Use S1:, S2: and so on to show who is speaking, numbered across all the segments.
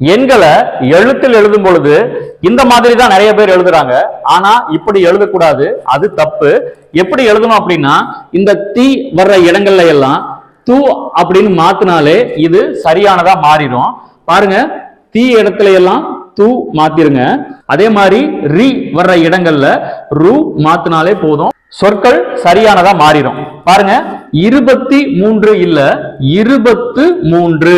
S1: எண்களை எழுத்தில் எழுதும் பொழுது இந்த மாதிரி தான் நிறைய பேர் எழுதுறாங்க. ஆனா இப்படி எழுதக்கூடாது. அது தப்பு. எப்படி எழுதணும் அப்படின்னா இந்த தீ வர்ற இடங்கள்ல எல்லாம் தூ அப்படின்னு மாத்தினாலே இது சரியானதா மாறிடும். பாருங்க தீ இடத்துல எல்லாம் தூ மாத்திருங்க. அதே மாதிரி ரி வர்ற இடங்கள்ல ரு மாத்தினாலே போதும். சொற்கள் சரியானதா மாறிடும். பாருங்க இருபத்தி மூன்று இல்ல இருபத்து மூன்று.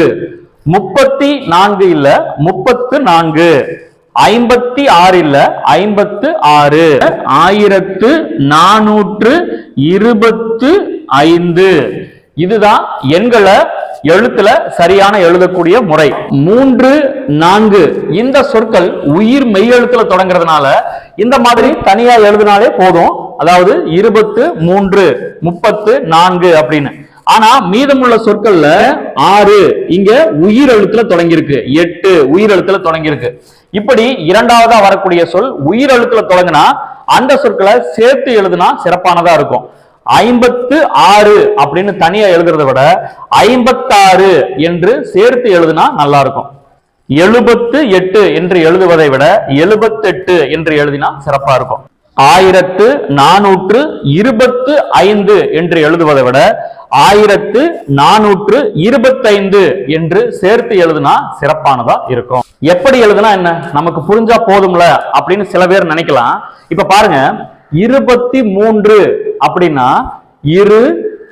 S1: முப்பத்தி நான்கு இல்ல முப்பத்து நான்கு. ஐம்பத்தி ஆறு இல்ல ஐம்பத்து ஆறு. ஆயிரத்து நானூற்று இருபத்து ஐந்து. இதுதான் எண்களை எழுத்துல சரியான எழுதக்கூடிய முறை. மூன்று நான்கு. இந்த சொற்கள் உயிர் மெய்யெழுத்துல தொடங்குறதுனால இந்த மாதிரி தனியா எழுதினாலே போதும். அதாவது இருபத்து மூன்று முப்பத்து நான்கு அப்படின்னு. ஆனா மீதமுள்ள சொற்கள்ல ஆறு. இங்க உயிர் எழுத்துல தொடங்கியிருக்கு. எட்டு உயிர் எழுத்துல தொடங்கியிருக்கு. இப்படி இரண்டாவதா வரக்கூடிய சொல் உயிர் எழுத்துல தொடங்கினா அந்த சொற்களை சேர்த்து எழுதுனா சிறப்பானதா இருக்கும். ஐம்பத்து ஆறு அப்படின்னு தனியா எழுதுறதை விட ஐம்பத்தாறு என்று சேர்த்து எழுதுனா நல்லா இருக்கும். எழுபத்து எட்டு என்று எழுதுவதை விட எழுபத்தெட்டு என்று எழுதினா சிறப்பா இருக்கும். ஆயிரத்து நானூற்று இருபத்து ஐந்து என்று எழுதுவதை விட ஆயிரத்து நானூற்று இருபத்தைந்து என்று சேர்த்து எழுதுனா சிறப்பானதா இருக்கும். எப்படி எழுதுனா என்ன? நமக்கு புரிஞ்சா போதும்ல அப்படின்னு சில பேர் நினைக்கலாம். இப்ப பாருங்க இருபத்தி மூன்று அப்படின்னா இரு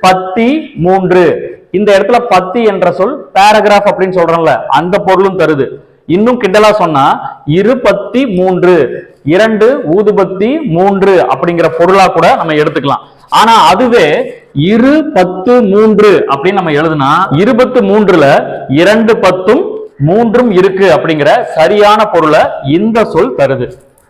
S1: பத்தி மூன்று. இந்த இடத்துல பத்தி என்ற சொல் பேராகிராஃப் அப்படின்னு சொல்றோம்ல அந்த பொருளும் தருது. இன்னும் கிண்டலா சொன்னா இருபத்தி மூன்று இரண்டு ஊதுபத்தி மூன்று அப்படிங்கிற பொருளா கூட நம்ம எடுத்துக்கலாம். ஆனா அதுவே இரு பத்து மூன்று அப்படின்னு நம்ம எழுதுனா இருபத்து மூன்றுல இரண்டு பத்தும் மூன்றும் இருக்கு அப்படிங்கிற சரியான பொருளை இந்த சொல் தருது.